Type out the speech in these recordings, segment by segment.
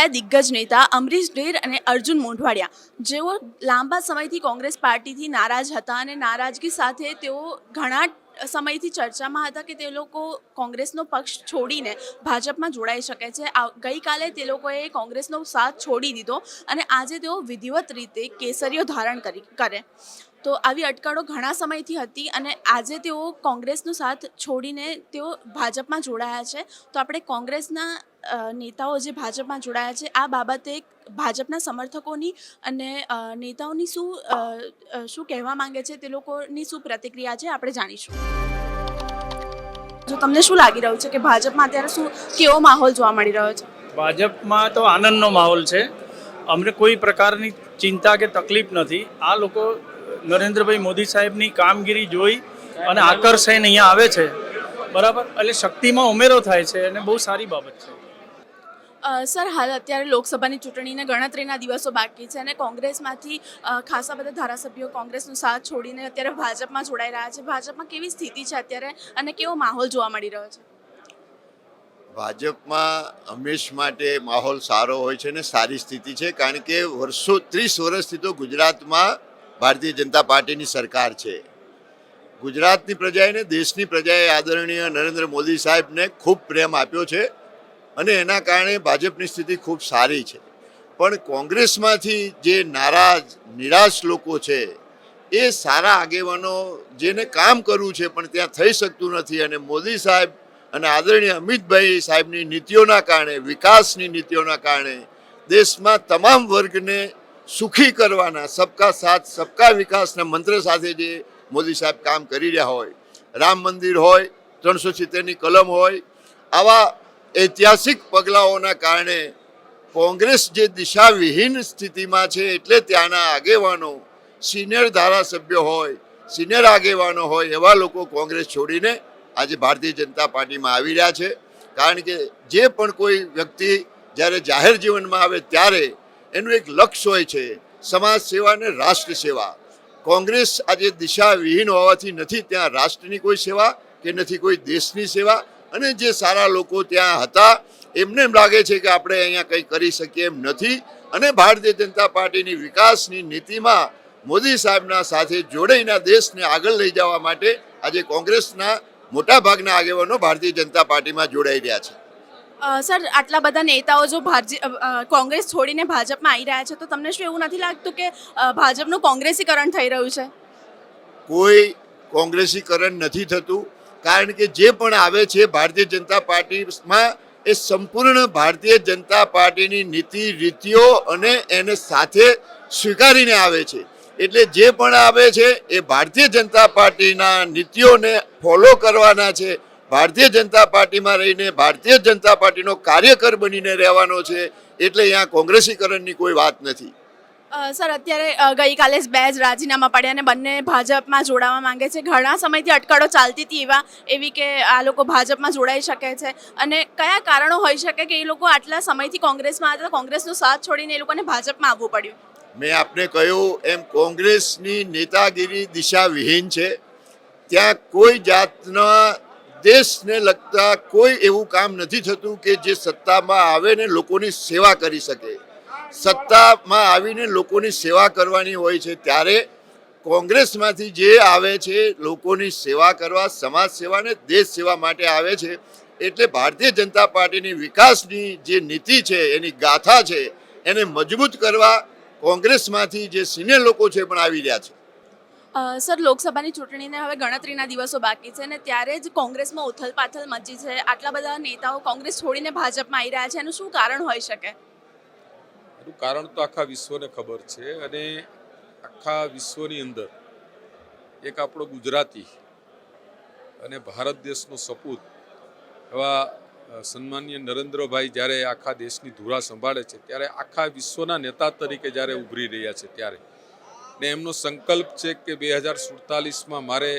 બે દિગ્ગજ નેતા અમરીશ ડેર અને અર્જુન મોઢવાડિયા. જેઓ લાંબા સમયથી કોંગ્રેસ પાર્ટીથી નારાજ હતા અને નારાજગી સાથે તેઓ ઘણા સમયથી ચર્ચામાં હતા કે તે લોકો કોંગ્રેસનો પક્ષ છોડીને ભાજપમાં જોડાઈ શકે છે. ગઈકાલે તે લોકોએ કોંગ્રેસનો સાથ છોડી દીધો અને આજે તેઓ વિધિવત રીતે કેસરીઓ ધારણ કરી, કરે. તો આવી અટકળો ઘણા સમયથી હતી અને આજે તેઓ કોંગ્રેસનો સાથ છોડીને તેઓ ભાજપમાં જોડાયા છે. તો આપણે કોંગ્રેસના નેતાઓ જે ભાજપમાં જોડાયા છે, આ બાબતે ભાજપના સમર્થકોની અને નેતાઓની શું શું કહેવા માંગે છે તે લોકોની શું પ્રતિક્રિયા છે આપણે જાણીશું. જો તમને શું લાગી રહ્યું છે કે ભાજપમાં અત્યારે શું, કેવો માહોલ જોવા મળી રહ્યો છે? ભાજપમાં તો આનંદનો માહોલ છે. અમને કોઈ પ્રકારની ચિંતા કે તકલીફ નથી. આ લોકો નરેન્દ્રભાઈ મોદી સાહેબની કામગીરી જોઈ અને આકર્ષાઈને અહીંયા આવે છે. બરાબર? એટલે શક્તિમાં ઉમેરો થાય છે અને બહુ સારી બાબત છે. સર હાલ અત્યારે લોકસભાની ચૂંટણીને ગણતરીના દિવસો બાકી છે અને કોંગ્રેસમાંથી ખાસા બધા ધારાસભ્યો કોંગ્રેસનો સાથ છોડીને અત્યારે ભાજપમાં જોડાઈ રહ્યા છે. ભાજપમાં કેવી સ્થિતિ છે અત્યારે અને કેવો માહોલ જોવા મળી રહ્યો છે? ભાજપમાં હંમેશ માટે માહોલ સારો હોય છે અને સારી સ્થિતિ છે. કારણ કે વર્ષો ત્રીસ વર્ષથી તો ગુજરાતમાં ભારતીય જનતા પાર્ટીની સરકાર છે. ગુજરાતની પ્રજાએને દેશની પ્રજાએ આદરણીય નરેન્દ્ર મોદી સાહેબને ખૂબ પ્રેમ આપ્યો છે અને એના કારણે ભાજપની સ્થિતિ ખૂબ સારી છે. પણ કોંગ્રેસમાંથી જે નારાજ, નિરાશ લોકો છે, એ સારા આગેવાનો જેને કામ કરવું છે પણ ત્યાં થઈ શકતું નથી અને મોદી સાહેબ અને આદરણીય અમિતભાઈ સાહેબની નીતિઓના કારણે, વિકાસની નીતિઓના કારણે દેશમાં તમામ વર્ગને સુખી કરવાના, સબકા સાથ, સબકા વિકાસના મંત્ર સાથે જે મોદી સાહેબ કામ કરી રહ્યા હોય, રામ મંદિર હોય, ત્રણસો સિત્તેરની કલમ હોય, આવા ઐતિહાસિક પગલાઓના કારણે કોંગ્રેસ જે દિશાવિહીન સ્થિતિમાં છે એટલે ત્યાંના આગેવાનો, સિનિયર ધારાસભ્યો હોય, સિનિયર આગેવાનો હોય, એવા લોકો કોંગ્રેસ છોડીને આજે ભારતીય જનતા પાર્ટીમાં આવી રહ્યા છે. કારણ કે જે પણ કોઈ વ્યક્તિ જ્યારે જાહેર જીવનમાં આવે ત્યારે એનું એક લક્ષ્ય હોય છે, સમાજ સેવા અને રાષ્ટ્ર સેવા. કોંગ્રેસ આજે દિશાવિહીન હોવાથી નથી ત્યાં રાષ્ટ્રની કોઈ સેવા કે નથી કોઈ દેશની સેવા. અને જે સારા લોકો ત્યાં હતા, એમને એમ લાગે છે કે આપણે અહીંયા કંઈ કરી શકીએ એમ નથી. અને ભારતીય જનતા પાર્ટીની વિકાસની નીતિમાં મોદી સાહેબના સાથે જોડાઈને દેશને આગળ લઈ જવા માટે આજે કોંગ્રેસના મોટાભાગના આગેવાનો ભારતીય જનતા પાર્ટીમાં જોડાઈ રહ્યા છે. સર, આટલા બધા નેતાઓ જો કોંગ્રેસ છોડીને ભાજપમાં આવી રહ્યા છે, તો તમને શું એવું નથી લાગતું કે ભાજપનું કોંગ્રેસીકરણ થઈ રહ્યું છે? કોઈ કોંગ્રેસીકરણ નથી થતું, કારણ કે જે પણ આવે છે ભારતીય જનતા પાર્ટીમાં એ સંપૂર્ણ ભારતીય જનતા પાર્ટીની નીતિ, રીતિઓ અને એને સાથે સ્વીકારીને આવે છે. એટલે જે પણ આવે છે એ ભારતીય જનતા પાર્ટીના નીતિઓને ફોલો કરવાના છે ભારતીય જનતા પાર્ટીમાં રહીને ભારતીય જનતા પાર્ટીનો કાર્યકર બનીને રહેવાનો છે એટલે અહીંયા કોંગ્રેસીકરણની કોઈ વાત નથી. સર અત્યારે ગઈકાલે જ બે જ રાજીનામા પડ્યા અને બંને ભાજપમાં જોડાવા માંગે છે. ઘણા સમયથી અટકળો ચાલતી હતી એવા એવી કે આ લોકો ભાજપમાં જોડાઈ શકે છે. અને કયા કારણો હોઈ શકે કે એ લોકો આટલા સમયથી કોંગ્રેસમાં હતા કોંગ્રેસનો સાથ છોડીને એ લોકોને ભાજપમાં આવવું પડ્યું? મેં આપને કહ્યું એમ કોંગ્રેસની નેતાગીરી દિશાવિહીન છે. ત્યાં કોઈ જાતના દેશને લગતા કોઈ એવું કામ નથી થતું કે જે સત્તામાં આવે ને લોકોની સેવા કરી શકે. સત્તામાં આવીને લોકોની સેવા કરવાની હોય છે ત્યારે કોંગ્રેસમાંથી જે આવે છે, લોકોની સેવા કરવા, સમાજ સેવાને દેશ સેવા માટે આવે છે, એટલે ભારતીય જનતા પાર્ટીની વિકાસની જે નીતિ છે, એની ગાથા છે, એને મજબૂત કરવા કોંગ્રેસમાંથી જે સિનિયર લોકો છે પણ આવી રહ્યા છે. સર, લોકસભાની ચૂંટણીને હવે ગણતરીના દિવસો બાકી છે અને ત્યારે જ કોંગ્રેસમાં ઉથલ પાથલ મચી છે. આટલા બધા નેતાઓ કોંગ્રેસ છોડીને ભાજપમાં આવી રહ્યા છે. એનું શું કારણ હોઈ શકે? એનું કારણ તો આખા વિશ્વને ખબર છે અને આખા વિશ્વની અંદર એક આપણો ગુજરાતી અને ભારત દેશનો સપૂત એવા સન્માનીય નરેન્દ્રભાઈ જ્યારે આખા દેશની ધુરા સંભાળે છે, ત્યારે આખા વિશ્વના નેતા તરીકે જ્યારે ઉભરી રહ્યા છે ત્યારે ને એમનો સંકલ્પ છે કે બે હજાર સુડતાલીસમાં મારે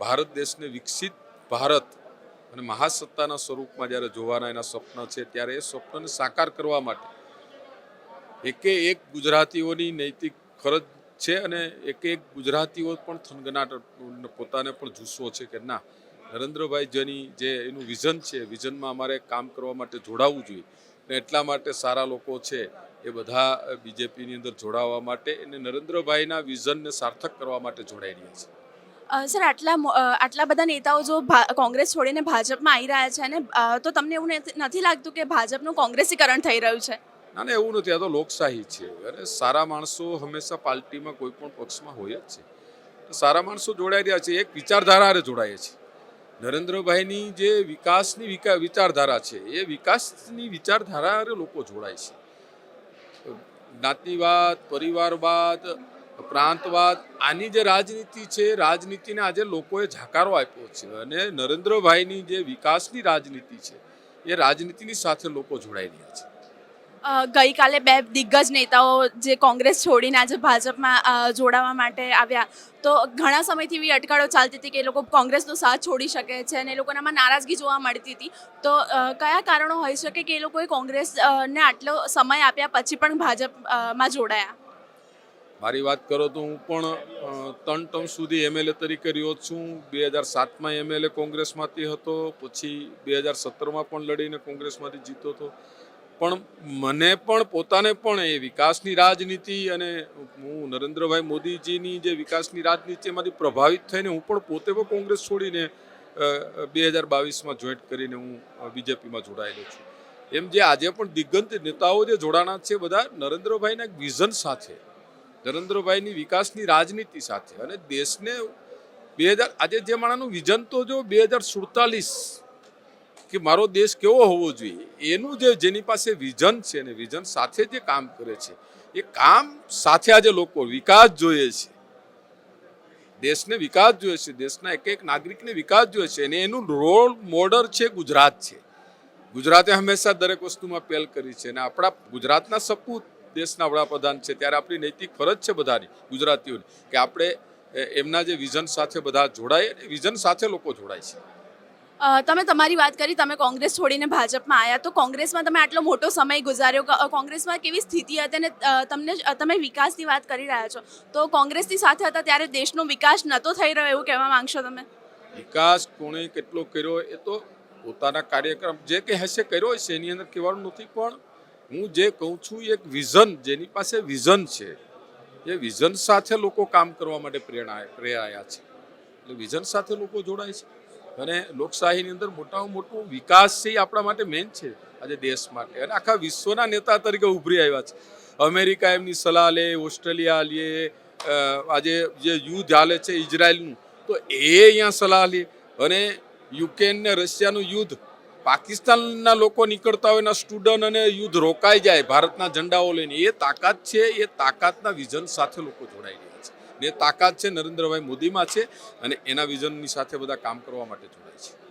ભારત દેશને વિકસિત ભારત અને મહાસત્તાના સ્વરૂપમાં જ્યારે જોવાના એના સ્વપ્ન છે, ત્યારે એ સ્વપ્નને સાકાર કરવા માટે એકે એક ગુજરાતીઓની નૈતિક ફરજ છે અને એક એક ગુજરાતીઓ પણ થનગનાટ પોતાને પણ જુસ્સો છે કે ના, નરેન્દ્રભાઈ જેની જે એનું વિઝન છે, વિઝનમાં અમારે કામ કરવા માટે જોડાવવું જોઈએ ને એટલા માટે સારા લોકો છે. એ બધા બીજેપીની અંદર જોડાવા માટે અને નરેન્દ્રભાઈના વિઝનને સાર્થક કરવા માટે જોડાઈ રહ્યા છે. સર આટલા આટલા બધા નેતાઓ જો કોંગ્રેસ છોડીને ભાજપમાં આવી રહ્યા છે અને અ, તો તમને એવું નથી- લાગતું કે ભાજપનું કોંગ્રેસીકરણ થઈ રહ્યું છે? ના ના એવું નથી. આ તો લોકશાહી છે. અને સારા માણસો હંમેશા પાર્ટીમાં કોઈ પણ પક્ષમાં હોય જ છે. સારા માણસો જોડાઈ રહ્યા છે. એક વિચારધારા જોડાય છે. નરેન્દ્રભાઈની જે વિકાસની વિચારધારા છે એ વિકાસની વિચારધારા લોકો જોડાય છે. જ્ઞાતિવાદ, પરિવારવાદ, પ્રાંતવાદ, આની જે રાજનીતિ છે, રાજનીતિને આજે લોકોએ જાકારો આપ્યો છે અને નરેન્દ્રભાઈની જે વિકાસની રાજનીતિ છે, એ રાજનીતિની સાથે લોકો જોડાઈ રહ્યા છે. ગઈકાલે બે દિગ્ગજ નેતાઓ જે કોંગ્રેસ છોડીને આજે ભાજપમાં જોડાવા માટે આવ્યા. તો ઘણા સમયથી એવી અટકળો ચાલતી હતી કે એ લોકો કોંગ્રેસનો સાથ છોડી શકે છે અને એ લોકોનામાં નારાજગી જોવા મળતી હતી. તો કયા કારણો હોઈ શકે કે એ લોકોએ કોંગ્રેસને આટલો સમય આપ્યા પછી પણ ભાજપમાં જોડાયા? મારી વાત કરો તો હું પણ ત્રણ ટર્મ સુધી એમએલએ તરીકે રહ્યો છું. બે હજાર સાતમાં એમએલએ કોંગ્રેસમાંથી હતો, પછી બે હજાર સત્તરમાં પણ લડીને કોંગ્રેસમાંથી જીતો હતો પણ મને પણ પોતાને પણ એ વિકાસની રાજનીતિ અને હું નરેન્દ્રભાઈ મોદીજીની જે વિકાસની રાજનીતિ એમાંથી પ્રભાવિત થઈને હું પણ પોતે પણ કોંગ્રેસ છોડીને બે હજાર બાવીસમાં જોઈન્ટ કરીને હું બીજેપીમાં જોડાયેલો છું. એમ જે આજે પણ દિગ્ગંત નેતાઓ જે જોડાણા છે બધા નરેન્દ્રભાઈના વિઝન સાથે, નરેન્દ્રભાઈની વિકાસની રાજનીતિ સાથે અને દેશને બે હજાર, આજે જે માણાનું વિઝન તો જો બે હજાર સુડતાલીસ કે મારો દેશ કેવો હોવો જોઈએ, એનું જે જેની પાસે વિઝન છે ને વિઝન સાથે જે કામ કરે છે, એ કામ સાથે આજે લોકો વિકાસ જોઈએ છે. દેશને વિકાસ જોઈએ છે, દેશના એક એક નાગરિકને વિકાસ જોઈએ છે અને એનું રોલ મોડલ છે ગુજરાત છે. ગુજરાતે હંમેશા દરેક વસ્તુમાં પહેલ કરી છે અને આપણા ગુજરાતના સપૂત દેશના વડાપ્રધાન છે, ત્યારે આપણી નૈતિક ફરજ છે બધાની, ગુજરાતીઓની, કે આપણે એમના જે વિઝન સાથે બધા જોડાય અને વિઝન સાથે લોકો જોડાય છે. તમે તમારી વાત કરી, તમે કોંગ્રેસ છોડીને ભાજપમાં આવ્યા તો કોંગ્રેસમાં તમે આટલો મોટો સમય ગુજાર્યો કોંગ્રેસમાં કેવી સ્થિતિ હતી અને તમને તમે વિકાસની વાત કરી રહ્યા છો. તો કોંગ્રેસની સાથે હતા ત્યારે દેશનો વિકાસ નહોતો થઈ રહ્યો એવું કહેવા માંગશો તમે? વિકાસ કોણે કેટલો કર્યો એ તો પોતાના કાર્યક્રમ જે કે હશે કર્યો હશે, એની અંદર કહેવાનું નથી, પણ હું જે કહું છું, એક વિઝન, જેની પાસે વિઝન છે, એ વિઝન સાથે લોકો કામ કરવા માટે પ્રેરણા, પ્રેરાયા છે. એટલે વિઝન સાથે લોકો જોડાય છે. અને લોકશાહીની અંદર મોટામાં મોટો વિકાસ છે એ આપણા માટે મેન છે આજે દેશ માટે. અને આખા વિશ્વના નેતા તરીકે ઉભરી આવ્યા છે. અમેરિકા એમની સલાહ લે, ઓસ્ટ્રેલિયા લે આજે જે યુદ્ધ હાલે છે ઇઝરાયલનું, તો એ અહીંયા સલાહ લે. અને યુક્રેન ને રશિયાનું યુદ્ધ, પાકિસ્તાનના લોકો નીકળતા હોય એના સ્ટુડન્ટ અને યુદ્ધ રોકાઈ જાય, ભારતના ઝંડાઓ લઈને. એ તાકાત છે, એ તાકાતના વિઝન સાથે લોકો છે. ને તાકાત છે નરેન્દ્રભાઈ મોદીમાં છે અને એના વિઝનની સાથે બધા કામ કરવા માટે જોડાય છે.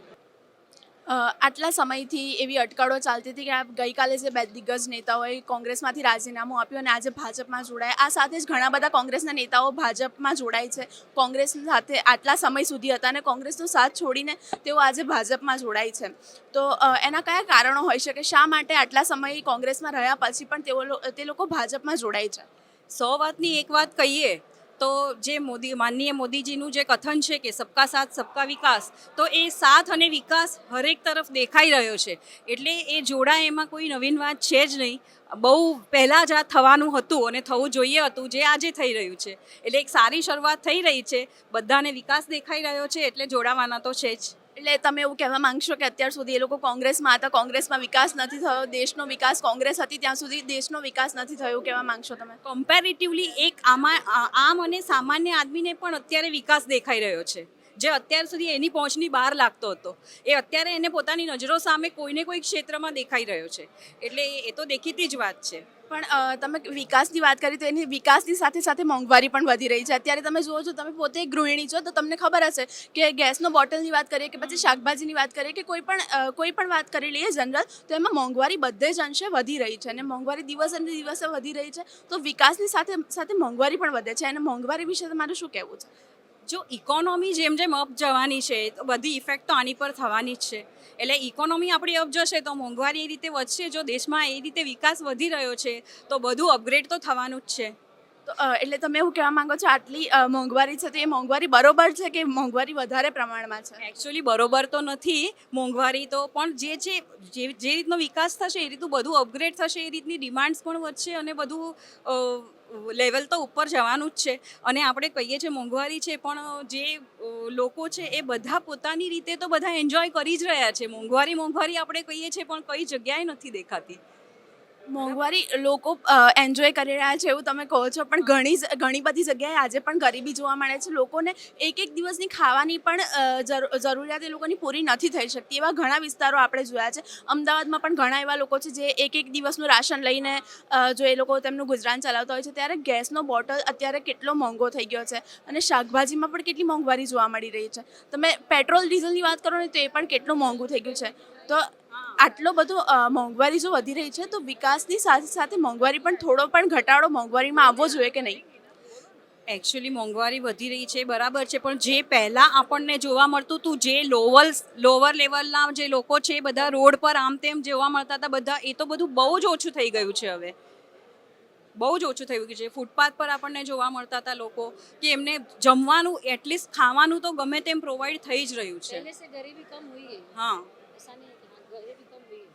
આટલા સમયથી એવી અટકળો ચાલતી હતી કે આ ગઈકાલે જે બે દિગ્ગજ નેતાઓએ કોંગ્રેસમાંથી રાજીનામું આપ્યું અને આજે ભાજપમાં જોડાયા. આ સાથે જ ઘણા બધા કોંગ્રેસના નેતાઓ ભાજપમાં જોડાય છે. કોંગ્રેસ સાથે આટલા સમય સુધી હતા અને કોંગ્રેસનો સાથ છોડીને તેઓ આજે ભાજપમાં જોડાય છે. તો એના કયા કારણો હોઈ શકે? શા માટે આટલા સમય કોંગ્રેસમાં રહ્યા પછી પણ તેઓ લો- તે લોકો ભાજપમાં જોડાય છે? સો વાતની એક વાત કહીએ તો જે મોદી, માનનીય મોદીજીનું જે કથન છે કે સબકા સાથ, સબકા વિકાસ, તો એ સાથ અને વિકાસ હરેક તરફ દેખાઈ રહ્યો છે. એટલે એ જોડા એમાં કોઈ નવીન વાત છે જ નહીં. બહુ પહેલાં જ આ થવાનું હતું અને થવું જોઈએ હતું, જે આજે થઈ રહ્યું છે. એટલે એક સારી શરૂઆત થઈ રહી છે. બધાને વિકાસ દેખાઈ રહ્યો છે, એટલે જોડાવાના તો છે જ. એટલે તમે એવું કહેવા માંગશો કે અત્યાર સુધી એ લોકો કોંગ્રેસમાં હતા, કોંગ્રેસમાં વિકાસ નથી થયો, દેશનો વિકાસ કોંગ્રેસ હતી, ત્યાં સુધી દેશનો વિકાસ નથી થયો કહેવા માંગશો તમે? કમ્પેરેટિવલી એક આમાં આમ અને સામાન્ય આદમીને પણ અત્યારે વિકાસ દેખાઈ રહ્યો છે. જે અત્યાર સુધી એની પહોંચની બહાર લાગતો હતો. એ અત્યારે એને પોતાની નજરો સામે કોઈને કોઈ ક્ષેત્રમાં દેખાઈ રહ્યો છે. એટલે એ તો દેખીતી જ વાત છે. પણ તમે વિકાસની વાત કરી તો એની વિકાસની સાથે સાથે મોંઘવારી પણ વધી રહી છે. અત્યારે તમે જુઓ છો, તમે પોતે ગૃહિણી છો, તો તમને ખબર હશે કે ગેસનો બોટલની વાત કરીએ કે પછી શાકભાજીની વાત કરીએ કે કોઈ પણ કોઈ પણ વાત કરી લઈએ જનરલ, તો એમાં મોંઘવારી બધે જ અંશે વધી રહી છે અને મોંઘવારી દિવસે દિવસે વધી રહી છે. તો વિકાસની સાથે સાથે મોંઘવારી પણ વધે છે. અને મોંઘવારી વિશે તમારું શું કહેવું છે? જો ઇકોનોમી જેમ જેમ અપ જવાની છે તો બધી ઇફેક્ટ તો આની પર થવાની જ છે. એટલે ઇકોનોમી આપણી અપ જશે તો મોંઘવારી એ રીતે વધશે જો દેશમાં એ રીતે વિકાસ વધી રહ્યો છે તો બધું અપગ્રેડ તો થવાનું જ છે. તો એટલે તમે એવું કહેવા માંગો છો આટલી મોંઘવારી છે તો એ મોંઘવારી બરોબર છે કે મોંઘવારી વધારે પ્રમાણમાં છે? એકચ્યુઅલી બરોબર તો નથી મોંઘવારી તો પણ જે છે જે જે રીતનો વિકાસ થશે એ રીતનું બધું અપગ્રેડ થશે એ રીતની ડિમાન્ડ્સ પણ વધશે અને બધું લેવલ તો ઉપર જવાનું જ છે. અને આપણે કહીએ છીએ મોંઘવારી છે, પણ જે લોકો છે, એ બધા પોતાની રીતે તો બધા એન્જોય કરી જ રહ્યા છે. મોંઘવારી મોંઘવારી આપણે કહીએ છીએ, પણ કઈ જગ્યાએ નથી દેખાતી. મોંઘવારી લોકો એન્જોય કરી રહ્યા છે એવું તમે કહો છો પણ ઘણી ઘણી બધી જગ્યાએ આજે પણ ગરીબી જોવા મળે છે. લોકોને એક એક દિવસની ખાવાની પણ જરૂરિયાત એ લોકોની પૂરી નથી થઈ શકતી. એવા ઘણા વિસ્તારો આપણે જોયા છે. અમદાવાદમાં પણ ઘણા એવા લોકો છે જે એક એક દિવસનું રાશન લઈને જો એ લોકો તેમનું ગુજરાન ચલાવતા હોય છે ત્યારે ગેસનો બોટલ અત્યારે કેટલો મોંઘો થઈ ગયો છે અને શાકભાજીમાં પણ કેટલી મોંઘવારી જોવા મળી રહી છે. તમે પેટ્રોલ ડીઝલની વાત કરો ને તો એ પણ કેટલું મોંઘું થઈ ગયું છે. તો આટલો બધો મોંઘવારી જો વધી રહી છે તો વિકાસની સાથે સાથે મોંઘવારી પણ થોડો પણ ઘટાડો મોંઘવારીમાં આવવો જોઈએ કે નહીં? એકચ્યુઅલી મોંઘવારી વધી રહી છે બરાબર છે પણ જે પહેલાં આપણને જોવા મળતું હતું જે લોવલ લોવર લેવલના જે લોકો છે બધા રોડ પર આમ તેમ જોવા મળતા હતા બધા એ તો બધું બહુ જ ઓછું થઈ ગયું છે હવે. બહુ જ ઓછું થઈ ગયું છે ફૂટપાથ પર આપણને જોવા મળતા હતા લોકો કે એમને જમવાનું એટલીસ્ટ ખાવાનું તો ગમે તેમ પ્રોવાઈડ થઈ જ રહ્યું છે. હા.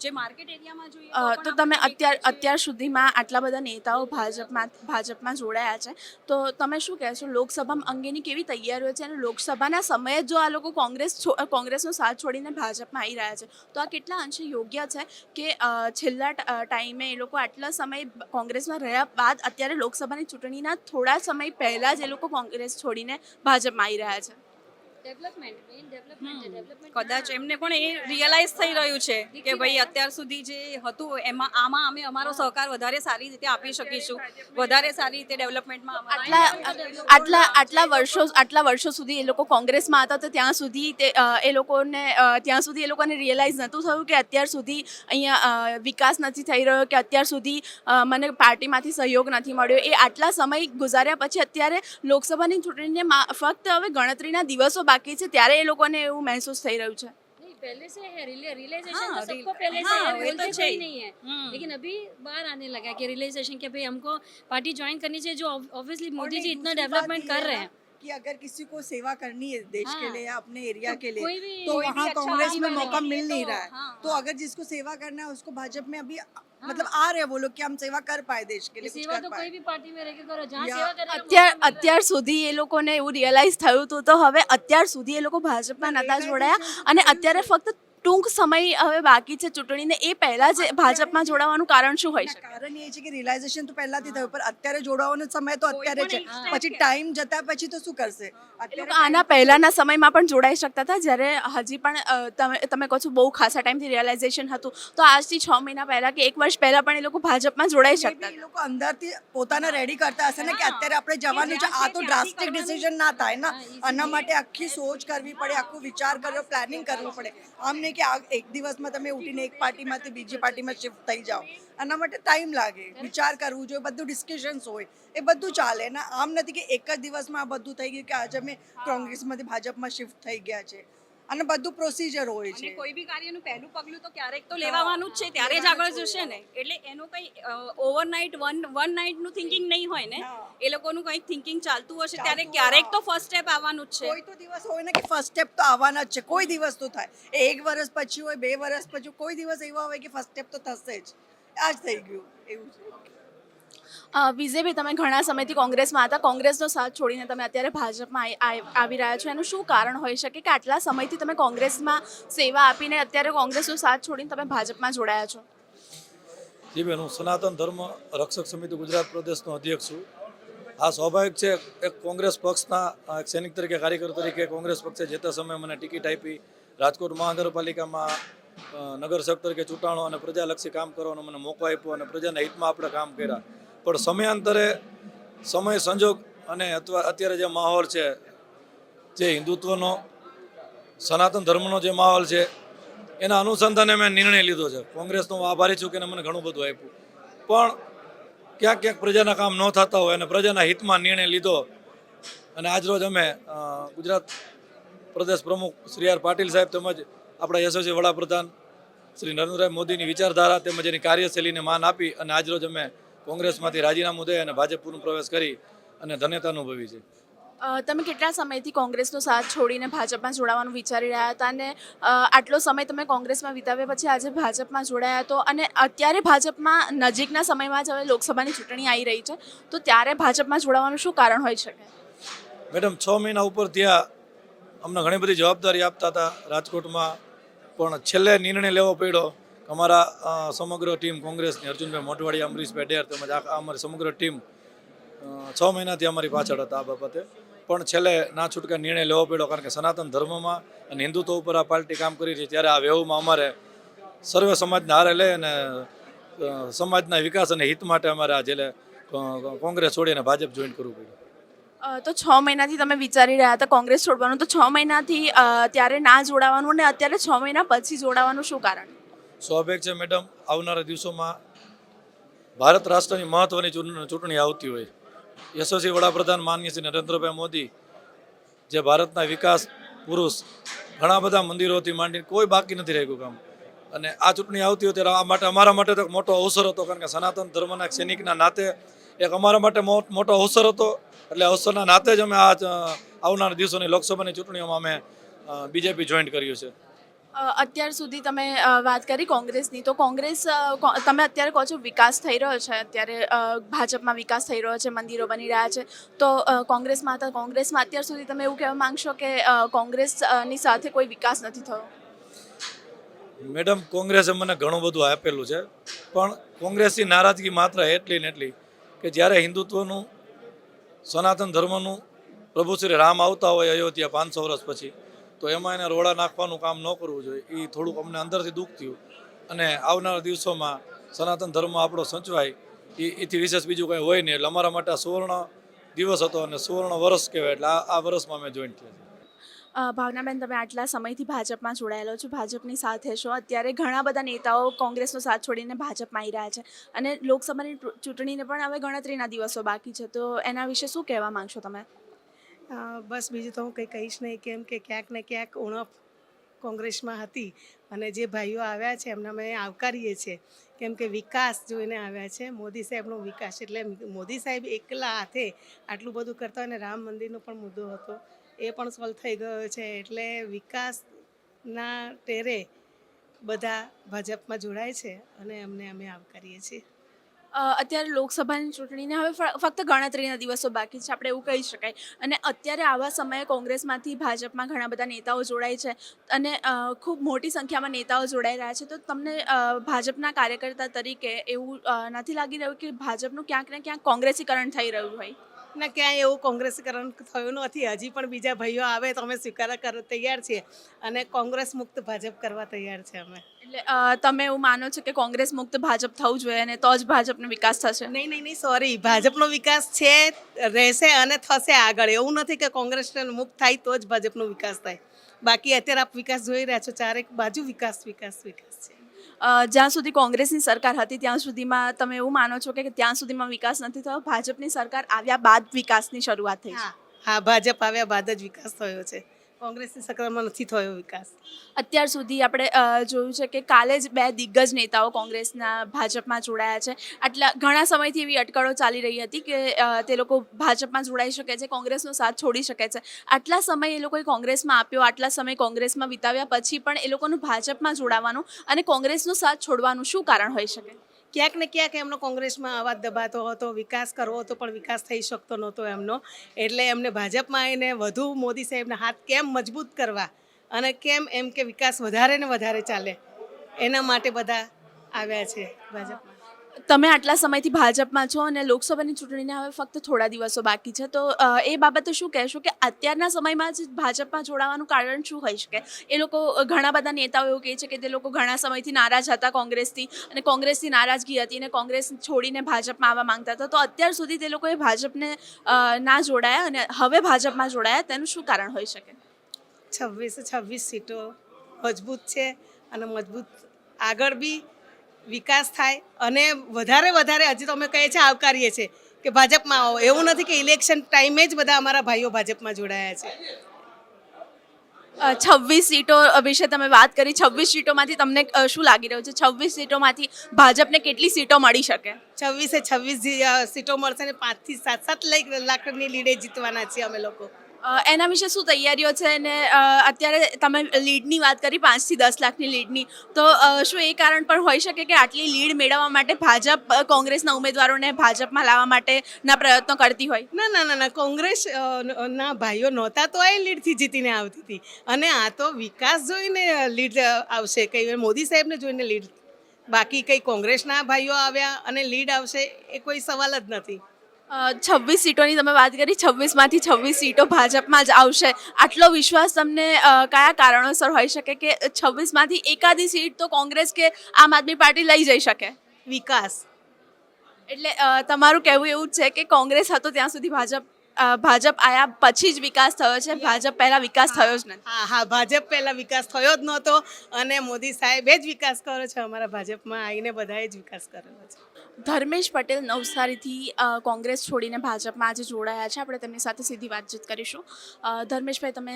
જે માર્કેટ એરિયામાં જોઈએ તો તમે અત્યાર અત્યાર સુધીમાં આટલા બધા નેતાઓ ભાજપમાં ભાજપમાં જોડાયા છે. તો તમે શું કહેશો? લોકસભા અંગેની કેવી તૈયારીઓ છે? અને લોકસભાના સમયે જો આ લોકો કોંગ્રેસ કોંગ્રેસનો સાથ છોડીને ભાજપમાં આવી રહ્યા છે તો આ કેટલા અંશે યોગ્ય છે કે છેલ્લા ટાઈમે એ લોકો આટલા સમય કોંગ્રેસમાં રહ્યા બાદ અત્યારે લોકસભાની ચૂંટણીના થોડા સમય પહેલાં જ એ લોકો કોંગ્રેસ છોડીને ભાજપમાં આવી રહ્યા છે? કદાચ એમને પણ એ રિયલાઇઝ થઈ રહ્યું છે કે ભાઈ અત્યાર સુધી જે હતું એમાં આમાં અમે અમારો સહકાર વધારે સારી રીતે આપી શકીશું. વધારે સારી રીતે ડેવલપમેન્ટમાં આટલા આટલા આટલા વર્ષો આટલા વર્ષો સુધી એ લોકો કોંગ્રેસમાં હતા તો ત્યાં સુધી તે એ લોકોને ત્યાં સુધી એ લોકોને રિયલાઇઝ નહોતું થયું કે અત્યાર સુધી અહીંયા વિકાસ નથી થઈ રહ્યો કે અત્યાર સુધી મને પાર્ટીમાંથી સહયોગ નથી મળ્યો. એ આટલા સમય ગુજાર્યા પછી અત્યારે લોકસભાની ચૂંટણીને ફક્ત હવે ગણતરીના દિવસો બાકી છે ત્યારે એ લોકોને એવું મહેસૂસ થઈ રહ્યું છે नहीं पहले से है रियलाइजेशन हाँ, तो सबको real- पहले हाँ, से है वो तो बोलते है कोई ही। नहीं है हम्म। लेकिन अभी बाहर आने लगा कि रियलाइजेशन कि भाई हमको पार्टी ज्वाइन करनी चाहिए जो ऑब्वियसली और मोदी नहीं, जी इतना दूसरी बात डेवलपमेंट ये कर है रहे ना हैं कि अगर किसी को सेवा करनी है देश के हाँ। लिए या अपने एरिया तो के लिए कोई भी तो कोई भी वहाँ अच्छा कांग्रेस आदमी में बनेगा, मौका ये मिल तो- नहीं रहा है हाँ, तो अगर जिसको सेवा करना है उसको भाजपा में अभी मतलब आ रहे हैं वो लोग कि हम सेवा कर पाए देश के ये लिए कुछ सेवा कर तो कोई पाए भी पार्टी में रहकर करो जहाँ या सेवा करेगा અત્યાર मौका मिल रहा है। અત્યાર સુધી એ લોકોને એવું રિયલાઇઝ થયું હતું તો હવે અત્યાર સુધી એ લોકો ભાજપમાં નતા જોડાયા અને અત્યારે ફક્ત ટૂંક સમય હવે બાકી છે ચૂંટણીને એ પહેલા જ ભાજપમાં જોડાવાનું કારણ શું હોય છે શકે? કારણ એ છે કે રિયલાઇઝેશન તો પહેલાથી થયું પણ અત્યારે જોડાવાનો સમય તો અત્યારે છે. પછી ટાઈમ જતા પછી તો શું કરશે? અત્યારે આના પહેલાના સમયમાં પણ જોડાઈ શકતા હતા જ્યારે હજી પણ તમે તમે કહો છો બહુ ખાસા ટાઈમથી રિયલાઇઝેશન હતું. તો આજથી છ મહિના પહેલા કે એક વર્ષ પહેલા પણ એ લોકો ભાજપમાં જોડાઈ શકતા એ લોકો અંદરથી પોતાને રેડી કરતા હશે ને કે અત્યારે આપણે જવાનું છે. આ તો ડ્રાસ્ટિક ડિસિઝન ના થાય ને. આના માટે આખી સોચ કરવી પડે આખું વિચાર કરવો પ્લાનિંગ કરવું પડે. આમ નહીં કે આ એક દિવસમાં તમે ઉઠીને એક પાર્ટીમાંથી બીજી પાર્ટીમાં શિફ્ટ થઈ જાઓ. આના માટે ટાઈમ લાગે. વિચાર કરવું જોઈએ. બધું ડિસ્કશન્સ હોય. એ બધું ચાલે. ને આમ નથી કે એક જ દિવસમાં આ બધું થઈ ગયું કે આજે અમે કોંગ્રેસમાંથી ભાજપમાં શિફ્ટ થઈ ગયા છે. અને બધું પ્રોસિજર હોય છે. કોઈ બી કાર્યનું પહેલું પગલું તો ક્યારેક તો લેવાનું જ છે ત્યારે જ આગળ જશે ને. એટલે એનું કંઈ ઓવરનાઇટ વન વન નાઇટનું થિંકિંગ નહીં હોય ને એ લોકોનું કંઈક થિંકિંગ ચાલતું હશે ત્યારે ક્યારેક તો ફર્સ્ટ સ્ટેપ આવવાનું જ છે. કોઈ તો દિવસ હોય ને કે ફર્સ્ટ સ્ટેપ તો આવવાના જ છે કોઈ દિવસ તો થાય. એક વર્ષ પછી હોય બે વર્ષ પછી કોઈ દિવસ એવા હોય કે ફર્સ્ટ સ્ટેપ તો થશે જ. આ જ થઈ ગયું એવું છે. અ, વિજયભાઈ તમે ઘણા સમયથી કોંગ્રેસમાં હતા. કોંગ્રેસનો સાથ છોડીને તમે અત્યારે ભાજપમાં આવી રહ્યા છો. એનું શું કારણ હોઈ શકે કે આટલા સમયથી તમે કોંગ્રેસમાં સેવા આપીને અત્યારે કોંગ્રેસનો સાથ છોડીને તમે ભાજપમાં જોડાયા છો? જી બેન હું સનાતન ધર્મ રક્ષક સમિતિ ગુજરાત પ્રદેશનો અધ્યક્ષ છું. આ સ્વાભાવિક છે એક કોંગ્રેસ પક્ષના એક સૈનિક તરીકે કાર્યકર તરીકે કોંગ્રેસ પક્ષે જે સમયે મને ટિકિટ આપી રાજકોટ મહાનગરપાલિકામાં નગરસેવક તરીકે ચૂંટાણો અને પ્રજાલક્ષી કામ કરવાનો મને મોકો આપ્યો અને પ્રજાના હિતમાં આપણે કામ કર્યા. પણ સમયાંતરે સમય સંજોગ અને અથવા અત્યારે જે માહોલ છે, જે હિન્દુત્વનો, સનાતન ધર્મનો જે માહોલ છે, એના અનુસંધાને મેં નિર્ણય લીધો છે. કોંગ્રેસનો હું આભારી છું કે મને ઘણું બધું આપ્યું. પણ ક્યાંક ક્યાંક પ્રજાના કામ ન થતા હોય અને પ્રજાના હિતમાં નિર્ણય લીધો. અને આજરોજ અમે ગુજરાત પ્રદેશ પ્રમુખ શ્રી આર પાટીલ સાહેબ તેમજ આપણા યશસ્વી વડાપ્રધાન શ્રી નરેન્દ્રભાઈ મોદીની વિચારધારા તેમજ એની કાર્યશૈલીને માન આપી અને આજરોજ અમે કોંગ્રેસમાંથી રાજીનામું દે અને ભાજપ પૂર્ણ પ્રવેશ કરી અને ધન્યતા અનુભવી છે. તમે કેટલા સમયથી કોંગ્રેસનો સાથ છોડીને ભાજપમાં જોડાવાનું વિચારી રહ્યા હતા અને આટલો સમય તમે કોંગ્રેસમાં વિતાવ્યા પછી આજે ભાજપમાં જોડાયા તો અને અત્યારે ભાજપમાં નજીકના સમયમાં જ હવે લોકસભાની ચૂંટણી આવી રહી છે તો ત્યારે ભાજપમાં જોડાવાનું શું કારણ હોઈ શકે? મેડમ છ મહિના ઉપર ત્યાં અમને ઘણી બધી જવાબદારી આપતા હતા રાજકોટમાં પણ છેલ્લે નિર્ણય લેવો પડ્યો અમારા સમગ્ર ટીમ કોંગ્રેસની અર્જુનભાઈ મોટવાડી અમરીશભાઈ ડેર તેમજ અમારી સમગ્ર ટીમ છ મહિનાથી અમારી પાછળ હતા આ બાબતે. પણ છેલ્લે ના છૂટકા નિર્ણય લેવો પડ્યો કારણ કે સનાતન ધર્મમાં અને હિન્દુત્વ ઉપર આ પાર્ટી કામ કરી રહી ત્યારે આ વેવમાં અમારે સર્વે સમાજને હારે લઈ અને સમાજના વિકાસ અને હિત માટે અમારે આ અ, કોંગ્રેસ છોડીને ભાજપ જોઈન કરવું પડ્યું. તો છ મહિનાથી તમે વિચારી રહ્યા હતા કોંગ્રેસ છોડવાનું તો છ મહિનાથી ત્યારે ના જોડાવાનું અને અત્યારે છ મહિના પછી જોડાવાનું શું કારણ? સ્વાભાવિક છે મેડમ, આવનારા દિવસોમાં ભારત રાષ્ટ્રની મહત્વની ચૂંટણી આવતી હોય. યશસ્વી વડાપ્રધાન માનીએ શ્રી નરેન્દ્રભાઈ મોદી, જે ભારતના વિકાસ પુરુષ, ઘણા બધા મંદિરોથી માંડીને કોઈ બાકી નથી રહ્યું કામ. અને આ ચૂંટણી આવતી હોય ત્યારે આ માટે અમારા માટે તો મોટો અવસર હતો, કારણ કે સનાતન ધર્મના સૈનિકના નાતે એક અમારા માટે મોટો અવસર હતો. એટલે અવસરના નાતે જ અમે આ આવનારા દિવસોની લોકસભાની ચૂંટણીઓમાં અમે બીજેપી જોઈન્ટ કર્યું છે. અત્યાર સુધી તમે વાત કરી કોંગ્રેસની, તો કોંગ્રેસ તમે અત્યારે કહો છો વિકાસ થઈ રહ્યો છે, અત્યારે ભાજપમાં વિકાસ થઈ રહ્યો છે, મંદિરો બની રહ્યા છે, તો કોંગ્રેસમાં હતા, કોંગ્રેસમાં અત્યાર સુધી તમે એવું કહેવા માંગશો કે કોંગ્રેસની સાથે કોઈ વિકાસ નથી થયો? મેડમ, કોંગ્રેસે મને ઘણું બધું આપેલું છે, પણ કોંગ્રેસની નારાજગી માત્ર એટલી ને એટલી કે જ્યારે હિન્દુત્વનું, સનાતન ધર્મનું પ્રભુ શ્રી રામ આવતા હોય અયોધ્યા પાંચસો વર્ષ પછી તો એમાં એને રોડા નાખવાનું કામ ન કરવું જોઈએ. એ થોડુંક અમને અંદરથી દુઃખ થયું. અને આવનારા દિવસોમાં સનાતન ધર્મ આપણો સંચવાય. એ એથી વિશેષ બીજું કંઈ હોય નહીં. એટલે અમારા માટે સુવર્ણ દિવસ હતો અને સુવર્ણ વર્ષ કહેવાય. એટલે આ વર્ષમાં અમે જોઈન્ટ થયા ભાવનાબેન, તમે આટલા સમયથી ભાજપમાં જોડાયેલો છો. ભાજપની સાથે છો. અત્યારે ઘણા બધા નેતાઓ કોંગ્રેસનો સાથ છોડીને ભાજપમાં આવી રહ્યા છે. અને લોકસભાની ચૂંટણીને પણ હવે ગણતરીના દિવસો બાકી છે. તો એના વિશે શું કહેવા માંગશો તમે? બસ બીજું તો હું કંઈ કહીશ નહીં કેમ કે ક્યાંક ને ક્યાંક ઉણપ કોંગ્રેસમાં હતી અને જે ભાઈઓ આવ્યા છે એમને અમે આવકારીએ છીએ. કેમ કે વિકાસ જોઈને આવ્યા છે, મોદી સાહેબનો વિકાસ એટલે મોદી સાહેબ એકલા હાથે આટલું બધું કરતા અને રામ મંદિરનો પણ મુદ્દો હતો, એ પણ સોલ્વ થઈ ગયો છે. એટલે વિકાસના ટેરે બધા ભાજપમાં જોડાય છે અને અમને અમે આવકારીએ છીએ. અત્યારે લોકસભાની ચૂંટણીને હવે ફક્ત ગણતરીના દિવસો બાકી છે, આપણે એવું કહી શકાય. અને અત્યારે આવા સમયે કોંગ્રેસમાંથી ભાજપમાં ઘણા બધા નેતાઓ જોડાય છે અને ખૂબ મોટી સંખ્યામાં નેતાઓ જોડાઈ રહ્યા છે. તો તમને ભાજપના કાર્યકર્તા તરીકે એવું નથી લાગી રહ્યું કે ભાજપનું ક્યાંક ને ક્યાંક કોંગ્રેસીકરણ થઈ રહ્યું હોય? ના, ક્યાંય એવું કોંગ્રેસીકરણ થયું નથી. હજી પણ બીજા ભાઈઓ આવે તો અમે સ્વીકાર તૈયાર છીએ. અને કોંગ્રેસ મુક્ત ભાજપ કરવા તૈયાર છે અમે. એટલે તમે એવું માનો છો કે કોંગ્રેસ મુક્ત ભાજપ થવું જોઈએ અને તો જ ભાજપનો વિકાસ થશે? નહીં નહીં નહીં સોરી ભાજપનો વિકાસ છે રહેશે અને થશે આગળ. એવું નથી કે કોંગ્રેસ મુક્ત થાય તો જ ભાજપનો વિકાસ થાય. બાકી અત્યારે આપ વિકાસ જોઈ રહ્યા છો ચારેક બાજુ વિકાસ વિકાસ વિકાસ છે. જ્યાં સુધી કોંગ્રેસની સરકાર હતી ત્યાં સુધીમાં તમે એવું માનો છો કે ત્યાં સુધીમાં વિકાસ નથી થયો? ભાજપની સરકાર આવ્યા બાદ વિકાસની શરૂઆત થઈ હા હા ભાજપ આવ્યા બાદ જ વિકાસ થયો છે. કોંગ્રેસની સરકારમાં નથી થયો વિકાસ. અત્યાર સુધી આપણે જોયું છે કે કાલે જ બે દિગ્ગજ નેતાઓ કોંગ્રેસના ભાજપમાં જોડાયા છે. આટલા ઘણા સમયથી એવી અટકળો ચાલી રહી હતી કે તે લોકો ભાજપમાં જોડાઈ શકે છે, કોંગ્રેસનો સાથ છોડી શકે છે. આટલા સમય એ લોકોએ કોંગ્રેસમાં આપ્યો, આટલા સમય કોંગ્રેસમાં વિતાવ્યા, પછી પણ એ લોકોનું ભાજપમાં જોડાવાનું અને કોંગ્રેસનો સાથ છોડવાનું શું કારણ હોઈ શકે? ક્યાંક ને ક્યાંક એમનો કોંગ્રેસમાં અવાજ દબાતો હતો, વિકાસ કરવો હતો, પણ વિકાસ થઈ શકતો નહોતો એમનો. એટલે એમને ભાજપમાં આવીને વધુ મોદી સાહેબના હાથ કેમ મજબૂત કરવા અને કેમ એમ કે વિકાસ વધારે ને વધારે ચાલે એના માટે બધા આવ્યા છે ભાજપમાં. તમે આટલા સમયથી ભાજપમાં છો અને લોકસભાની ચૂંટણીને હવે ફક્ત થોડા દિવસો બાકી છે, તો એ બાબતે શું કહેશો કે અત્યારના સમયમાં જ ભાજપમાં જોડાવાનું કારણ શું હોઈ શકે? એ લોકો ઘણા બધા નેતાઓ એવું કહે છે કે તે લોકો ઘણા સમયથી નારાજ હતા કોંગ્રેસથી અને કોંગ્રેસથી નારાજગી હતી અને કોંગ્રેસ છોડીને ભાજપમાં આવવા માંગતા હતા. તો અત્યાર સુધી તે લોકોએ ભાજપને ના જોડાયા અને હવે ભાજપમાં જોડાયા, તેનું શું કારણ હોઈ શકે? છવ્વીસે છવ્વીસ સીટો મજબૂત છે અને મજબૂત આગળ બી વિકાસ થાય અને વધારે વધારે હજી તો અમે કહીએ છીએ આવકારીએ છીએ કે ભાજપમાં આવો. એવું નથી કે ઇલેક્શન ટાઈમે જ બધા અમારા ભાઈઓ ભાજપમાં જોડાયા છે. છવ્વીસ સીટો વિશે તમે વાત કરી છવ્વીસ સીટોમાંથી તમને શું લાગી રહ્યું છે? છવ્વીસ સીટોમાંથી ભાજપને કેટલી સીટો મળી શકે? છવ્વીસે છવ્વીસ સીટો મળશે ને પાંચથી સાત સાત લાખ લાખની લીડે જીતવાના છીએ અમે લોકો. એના વિશે શું તૈયારીઓ છે ને અત્યારે તમે લીડની વાત કરી, પાંચથી દસ લાખની લીડની. તો શું એ કારણ પણ હોઈ શકે કે આટલી લીડ મેળવવા માટે ભાજપ કોંગ્રેસના ઉમેદવારોને ભાજપમાં લાવવા માટેના પ્રયત્નો કરતી હોય? ના ના ના ના, કોંગ્રેસ ના, ભાઈઓ નહોતા તો એ લીડથી જીતીને આવતી હતી. અને આ તો વિકાસ જોઈને લીડ આવશે. કઈ મોદી સાહેબને જોઈને લીડ, બાકી કંઈ કોંગ્રેસના ભાઈઓ આવ્યા અને લીડ આવશે એ કોઈ સવાલ જ નથી. છવ્વીસ સીટોની તમે વાત કરી છવ્વીસમાંથી છવ્વીસ સીટો ભાજપમાં જ આવશે. આટલો વિશ્વાસ તમને કયા કારણોસર હોઈ શકે કે છવ્વીસમાંથી એકાદી સીટ તો કોંગ્રેસ કે આમ આદમી પાર્ટી લઈ જઈ શકે? વિકાસ. એટલે તમારું કહેવું એવું જ છે કે કોંગ્રેસ હતો ત્યાં સુધી ભાજપ ભાજપ આયા પછી જ વિકાસ થયો છે. ભાજપ પહેલા વિકાસ થયો જ નથી. હા હા ભાજપ પહેલા વિકાસ થયો જ નહોતો અને મોદી સાહેબે જ વિકાસ કર્યો છે. અમારા ભાજપમાં આવીને બધાએ જ વિકાસ કરેલો છે. ધર્મેશ પટેલ નવસારીથી કોંગ્રેસ છોડીને ભાજપમાં આજે જોડાયા છે. આપણે તેમની સાથે સીધી વાતચીત કરીશું. ધર્મેશભાઈ, તમે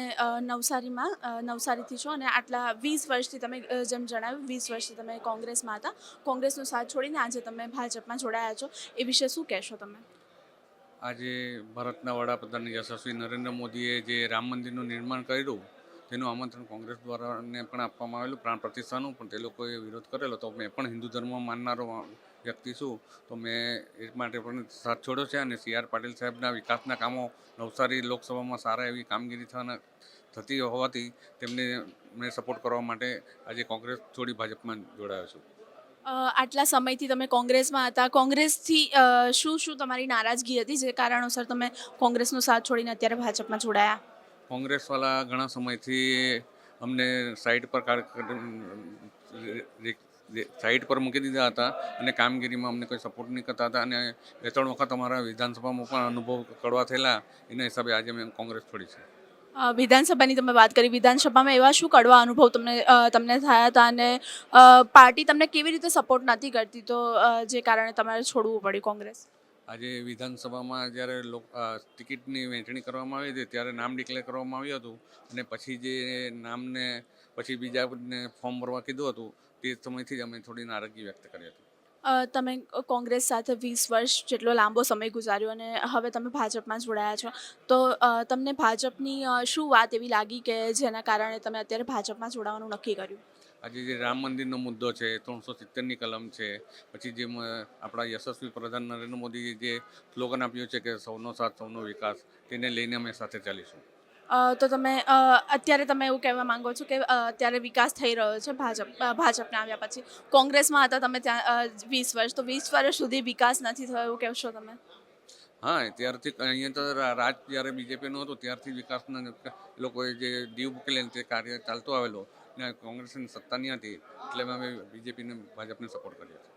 નવસારીમાં નવસારીથી છો અને આટલા વીસ વર્ષથી તમે જેમ જણાવ્યું, વીસ વર્ષથી તમે કોંગ્રેસમાં હતા. કોંગ્રેસનો સાથ છોડીને આજે તમે ભાજપમાં જોડાયા છો. એ વિશે શું કહેશો તમે? આજે ભારતના વડાપ્રધાન યશસ્વી નરેન્દ્ર મોદીએ જે રામ મંદિરનું નિર્માણ કર્યું, તેનું આમંત્રણ કોંગ્રેસ દ્વારાને પણ આપવામાં આવેલું. પ્રાણ પ્રતિષ્ઠાનું પણ તે લોકોએ વિરોધ કરેલો તો મેં પણ હિન્દુ ધર્મ માનનારો વ્યક્તિ છું તો મેં એ માટે પણ સાથ છોડ્યો છે અને સી આર પાટીલ સાહેબના વિકાસના કામો નવસારી લોકસભામાં સારા એવી કામગીરી થવાના થતી હોવાથી તેમને મેં સપોર્ટ કરવા માટે આજે કોંગ્રેસ છોડી ભાજપમાં જોડાયો છું. આટલા સમયથી તમે કોંગ્રેસમાં હતા. કોંગ્રેસથી શું શું તમારી નારાજગી હતી જે કારણોસર તમે કોંગ્રેસનો સાથ છોડીને અત્યારે ભાજપમાં જોડાયા? કોંગ્રેસવાળા ઘણા સમયથી અમને સાઈડ પર સાઈડ પર મૂકી દીધા હતા અને કામગીરીમાં અમને કોઈ સપોર્ટ નહીં કરતા હતા અને બે ત્રણ વખત અમારા વિધાનસભામાં પણ અનુભવ કડવા થયેલા એના હિસાબે આજે મેં કોંગ્રેસ છોડી છે. વિધાનસભાની તમે વાત કરી વિધાનસભામાં એવા શું કડવા અનુભવ તમને તમને થયા હતા અને પાર્ટી તમને કેવી રીતે સપોર્ટ નથી કરતી? તો જે કારણે તમારે છોડવું પડ્યું કોંગ્રેસ? આજે વિધાનસભામાં જ્યારે ટિકિટની વહેંચણી કરવામાં આવી હતી ત્યારે નામ ડિક્લેર કરવામાં આવ્યું હતું અને પછી જે નામને પછી બીજાને ફોર્મ ભરવા કીધું હતું તે સમયથી જ અમે થોડી નારાજગી વ્યક્ત કરી હતી. તમે કોંગ્રેસ સાથે વીસ વર્ષ જેટલો લાંબો સમય ગુજાર્યો અને હવે તમે ભાજપમાં જોડાયા છો. તો તમને ભાજપની શું વાત એવી લાગી કે જેના કારણે તમે અત્યારે ભાજપમાં જોડાવાનું નક્કી કર્યું? આજે જે રામ મંદિરનો મુદ્દો છે ત્રણસો સિત્તેરની કલમ છે પછી જે આપણા યશસ્વી પ્રધાન નરેન્દ્ર મોદીએ જે સ્લોગન આપ્યું છે કે સૌનો સાથ સૌનો વિકાસ તેને લઈને અમે સાથે ચાલીશું. તો તમે અત્યારે તમે એવું કહેવા માંગો છો કે અત્યારે વિકાસ થઈ રહ્યો છે ભાજપ ભાજપના આવ્યા પછી. કોંગ્રેસમાં હતા તમે ત્યાં વીસ વર્ષ, તો વીસ વર્ષ સુધી વિકાસ નથી થયો એવું કહેશો તમે? હા ત્યારથી અહીંયા તો રાજ જ્યારે બીજેપીનું હતું, ત્યારથી વિકાસના લોકોએ જે દીવ મૂકેલી તે કાર્ય ચાલતો આવેલો, ને કોંગ્રેસની સત્તા નહીં હતી એટલે અમે બીજેપીને, ભાજપને સપોર્ટ કર્યો છે.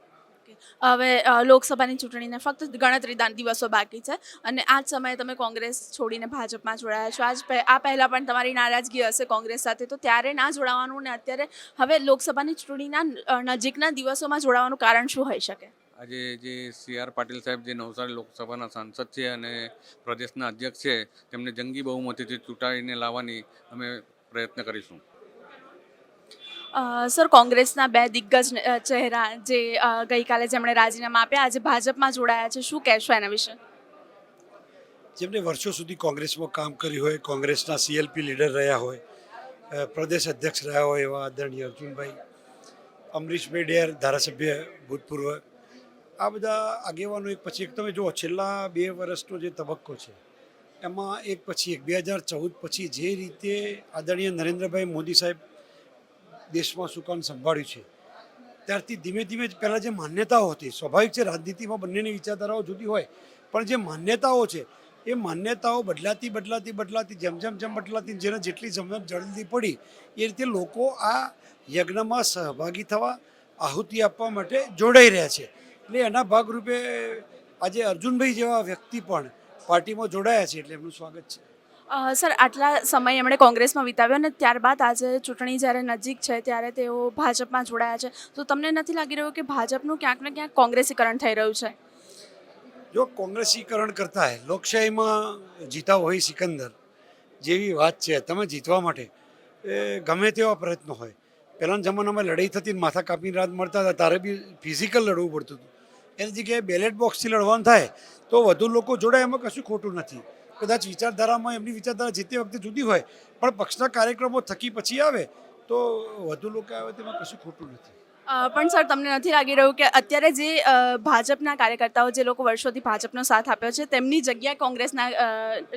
હવે લોકસભાની ચૂંટણીને ફક્ત ગણતરી દિવસો બાકી છે. અને આ જ સમયે તમે કોંગ્રેસ છોડીને ભાજપમાં જોડાયા છો. આજ આ પહેલાં પણ તમારી નારાજગી હશે કોંગ્રેસ સાથે, તો ત્યારે ના જોડાવાનું ને અત્યારે હવે લોકસભાની ચૂંટણીના નજીકના દિવસોમાં જોડાવાનું કારણ શું હોઈ શકે? આજે જે સી આર પાટીલ સાહેબ, જે નવસારી લોકસભાના સાંસદ છે અને પ્રદેશના અધ્યક્ષ છે, તેમને જંગી બહુમતીથી ચૂંટાઈને લાવવાની અમે પ્રયત્ન કરીશું. સર, કોંગ્રેસના બે દિગ્ગજ ચહેરા જે ગઈકાલે જેમણે રાજીનામા આપ્યા, આજે ભાજપમાં જોડાયા છે. શું કહેશો એના વિશે? જેમણે વર્ષો સુધી કોંગ્રેસમાં કામ કર્યું હોય, કોંગ્રેસના સીએલપી લીડર રહ્યા હોય પ્રદેશ અધ્યક્ષ રહ્યા હોય એવા આદરણીય અર્જુનભાઈ, અમરીશ ડેર ધારાસભ્ય ભૂતપૂર્વ, આ બધા આગેવાનો એક પછી એક. તમે જુઓ, છેલ્લા બે વર્ષનો જે તબક્કો છે, એમાં એક પછી એક. બે હજાર ચૌદ પછી જે રીતે આદરણીય નરેન્દ્રભાઈ મોદી સાહેબ દેશમાં સુકાન સંભાળ્યું છે? ત્યારથી ધીમે ધીમે પહેલાં જે માન્યતાઓ હતી, સ્વાભાવિક છે રાજનીતિમાં બંનેની વિચારધારાઓ જુદી હોય, પણ જે માન્યતાઓ છે, એ માન્યતાઓ બદલાતી બદલાતી બદલાતી, જેમ જેમ જેમ બદલાતી જેને જેટલી સમજ જલ્દી પડી, એ રીતે લોકો આ યજ્ઞમાં સહભાગી થવા આહુતિ આપવા માટે જોડાઈ રહ્યા છે. એટલે એના ભાગરૂપે આજે અર્જુનભાઈ જેવા વ્યક્તિ પણ પાર્ટીમાં જોડાયા છે, એટલે એમનું સ્વાગત છે. સર, આટલા સમય એમણે કોંગ્રેસમાં વિતાવ્યો અને ત્યારબાદ આજે ચૂંટણી જ્યારે નજીક છે ત્યારે તેઓ ભાજપમાં જોડાયા છે. તો તમને નથી લાગી રહ્યું કે ભાજપનું ક્યાંક ને ક્યાંક કોંગ્રેસીકરણ થઈ રહ્યું છે? જો કોંગ્રેસીકરણ કરતા હે, લોકશાહીમાં જીતા હોય સિકંદર, જેવી વાત છે, તમે જીતવા માટે ગમે તેવા પ્રયત્નો હોય. પહેલાંના જમાનામાં લડાઈ થતી માથા કાપીને રાત મળતા હતા, તારે બી ફિઝિકલ લડવું પડતું હતું. એની જગ્યાએ બેલેટ બોક્સથી લડવાનું થાય, તો વધુ લોકો જોડાય, એમાં કશું ખોટું નથી. કદાચ વિચારધારામાં એમની વિચારધારા જે તે વખતે જુદી હોય પણ પક્ષના કાર્યક્રમો થકી પછી આવે તો વધુ લોકો આવે તેમાં કશું ખોટું નથી. પણ સર તમને નથી લાગી રહ્યું કે અત્યારે જે ભાજપના કાર્યકર્તાઓ જે લોકો વર્ષોથી ભાજપનો સાથ આપ્યો છે તેમની જગ્યાએ કોંગ્રેસના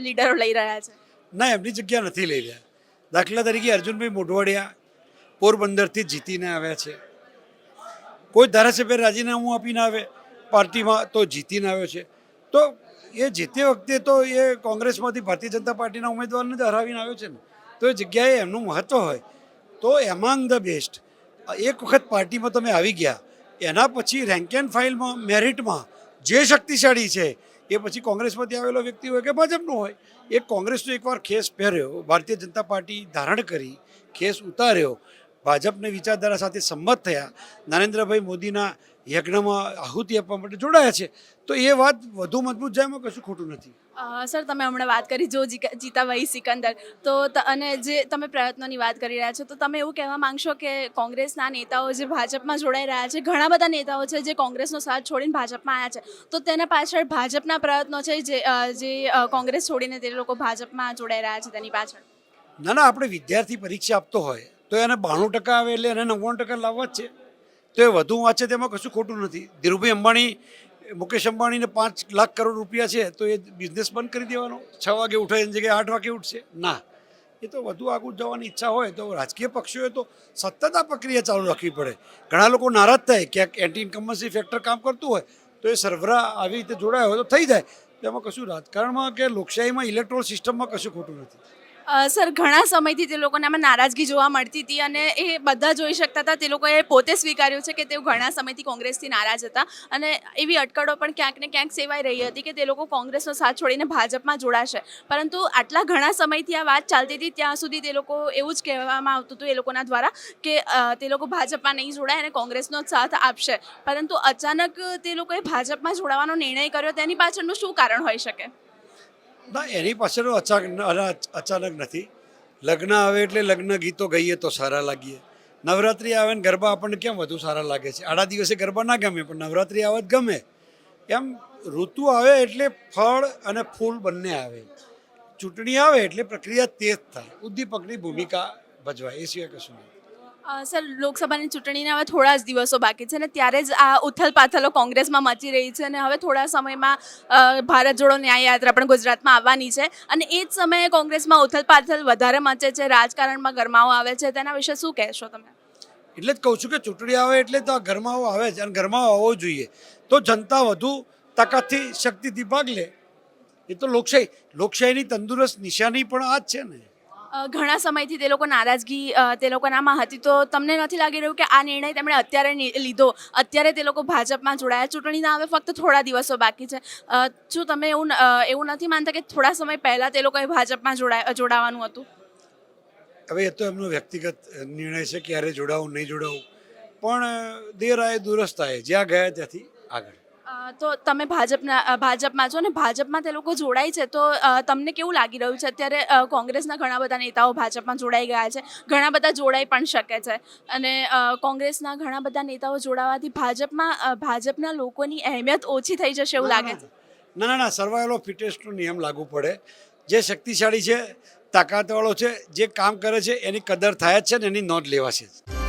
લીડરો લઈ રહ્યા છે? ના એમની જગ્યા નથી લઈ રહ્યા. દાખલા તરીકે અર્જુનભાઈ મોઢવાડિયા પોરબંદરથી જીતીને આવ્યા છે. કોઈ ધારાસભ્ય રાજીનામું આપીને આવે પાર્ટીમાં તો જીતીને આવ્યો છે. તો એ જે વખતે તો એ કોંગ્રેસમાંથી ભારતીય જનતા પાર્ટીના ઉમેદવારને જ હરાવીને આવ્યો છે ને, તો એ જગ્યાએ એમનું મહત્ત્વ હોય. તો એમાંગ ધ બેસ્ટ, એક વખત પાર્ટીમાં તમે આવી ગયા, એના પછી રેન્ક એન્ડ ફાઇલમાં મેરિટમાં જે શક્તિશાળી છે, એ પછી કોંગ્રેસમાંથી આવેલો વ્યક્તિ હોય કે ભાજપનો હોય, એ કોંગ્રેસનો એકવાર ખેસ પહેર્યો, ભારતીય જનતા પાર્ટી ધારણ કરી, ખેસ ઉતાર્યો, ભાજપની વિચારધારા સાથે સંમત થયા. નરેન્દ્રભાઈ મોદીના યજ્ઞમાં આહુતિ આપવા માટે જોડાયા છે. તો એ વાત વધુ મજબૂત જાય એમાં કશું ખોટું નથી. સર તમે હમણાં વાત કરી જો જીતાભાઈ સિકંદર. તો ત- અને જે તમે પ્રયત્નોની વાત કરી રહ્યા છો તો તમે એવું કહેવા માંગશો કે કોંગ્રેસના નેતાઓ જે ભાજપમાં જોડાઈ રહ્યા છે ઘણા બધા નેતાઓ છે જે કોંગ્રેસનો સાથ છોડીને ભાજપમાં આવ્યા છે. તો તેના પાછળ ભાજપના પ્રયત્નો છે જે જે કોંગ્રેસ છોડીને તે લોકો ભાજપમાં જોડાઈ રહ્યા છે તેની પાછળ? ના ના આપણે વિદ્યાર્થી પરીક્ષા આપતો હોય તો એને બાણું ટકા આવે એટલે એને નવ્વાણું ટકા લાવવા જ છે. તો એ વધુ વાંચે તેમાં કશું ખોટું નથી. ધીરુભાઈ અંબાણી, મુકેશ અંબાણીને પાંચ લાખ કરોડ રૂપિયા છે, તો એ બિઝનેસ બંધ કરી દેવાનો. છ વાગે ઉઠે એની જગ્યાએ આઠ વાગે ઉઠશે. ના, એ તો વધુ આગળ જવાની ઈચ્છા હોય તો રાજકીય પક્ષોએ તો સતત આ પ્રક્રિયા ચાલુ રાખવી પડે. ઘણા લોકો નારાજ થાય ક્યાંક એન્ટી ઇન્કમ્બન્સી ફેક્ટર કામ કરતું હોય, તો એ સરભરા આવી રીતે જોડાયો હોય તો થઈ જાય. તેમાં કશું રાજકારણમાં કે લોકશાહીમાં ઇલેક્ટ્રોલ સિસ્ટમમાં કશું ખોટું નથી. સર, ઘણા સમયથી તે લોકોને આમાં નારાજગી જોવા મળતી હતી અને એ બધા જોઈ શકતા હતા. તે લોકોએ પોતે સ્વીકાર્યું છે કે તેઓ ઘણા સમયથી કોંગ્રેસથી નારાજ હતા અને એવી અટકળો પણ ક્યાંક ને ક્યાંક સેવાઈ રહી હતી કે તે લોકો કોંગ્રેસનો સાથ છોડીને ભાજપમાં જોડાશે. પરંતુ આટલા ઘણા સમયથી આ વાત ચાલતી હતી, ત્યાં સુધી તે લોકો એવું જ કહેવામાં આવતું હતું એ લોકોના દ્વારા કે તે લોકો ભાજપમાં નહીં જોડાય અને કોંગ્રેસનો જ સાથ આપશે. પરંતુ અચાનક તે લોકોએ ભાજપમાં જોડાવાનો નિર્ણય કર્યો, તેની પાછળનું શું કારણ હોઈ શકે? ના, એની પાછળ અચાનક અચાનક નથી. લગ્ન આવે એટલે લગ્ન ગીતો ગઈએ તો સારા લાગીએ. નવરાત્રિ આવે ને ગરબા આપણને કેમ વધુ સારા લાગે છે? આડા દિવસે ગરબા ના ગમે, પણ નવરાત્રિ આવે ગમે. એમ ઋતુ આવે એટલે ફળ અને ફૂલ બંને આવે. ચૂંટણી આવે એટલે પ્રક્રિયા તેજ થાય. ઉદ્દીપકની ભૂમિકા ભજવાય, એ સિવાય કશું નહીં. સર, લોકસભાની ચૂંટણીના હવે થોડા જ દિવસો બાકી છે ને ત્યારે જ આ ઉથલ પાથલો કોંગ્રેસમાં મચી રહી છે અને હવે થોડા સમયમાં ભારત જોડો ન્યાય યાત્રા પણ ગુજરાતમાં આવવાની છે. અને એ જ સમયે કોંગ્રેસમાં ઉથલ પાથલ વધારે મચે છે, રાજકારણમાં ગરમાવો આવે છે. તેના વિશે શું કહેશો તમે? એટલે જ કહું છું કે ચૂંટણી આવે એટલે તો આ ગરમાવો આવે છે અને ગરમાવો આવવો જોઈએ. તો જનતા વધુ તાકાતથી શક્તિથી ભાગ લે. એ તો લોકશાહી, લોકશાહીની તંદુરસ્ત નિશાની પણ આ જ છે ને. ઘણા સમયથી તે લોકો નારાજગી તે લોકોનામાં હતી. તો તમને નથી લાગી રહ્યું કે આ નિર્ણય તેમણે અત્યારે લીધો? અત્યારે તે લોકો ભાજપમાં જોડાયા. ચૂંટણીના હવે ફક્ત થોડા દિવસો બાકી છે. શું તમે એવું એવું નથી માનતા કે થોડા સમય પહેલાં તે લોકોએ ભાજપમાં જોડાય જોડાવાનું હતું? હવે એ તો એમનો વ્યક્તિગત નિર્ણય છે ક્યારે જોડાવું, નહીં જોડાવું. પણ દેર આય દુરસ્ત આય જ્યાં ગયા ત્યાંથી આગળ. તો તમે ભાજપના ભાજપમાં છો ને ભાજપમાં તે લોકો જોડાય છે તો તમને કેવું લાગી રહ્યું છે? અત્યારે કોંગ્રેસના ઘણા બધા નેતાઓ ભાજપમાં જોડાઈ ગયા છે ઘણા બધા જોડાઈ પણ શકે છે. અને કોંગ્રેસના ઘણા બધા નેતાઓ જોડાવાથી ભાજપમાં ભાજપના લોકોની અહેમિયત ઓછી થઈ જશે એવું લાગે છે? ના ના ના સર્વાયલ ઓફ ફિટેસ્ટનો નિયમ લાગુ પડે. જે શક્તિશાળી છે તાકાતવાળો છે જે કામ કરે છે એની કદર થાય જ છે ને એની નોંધ લેવાશે જ.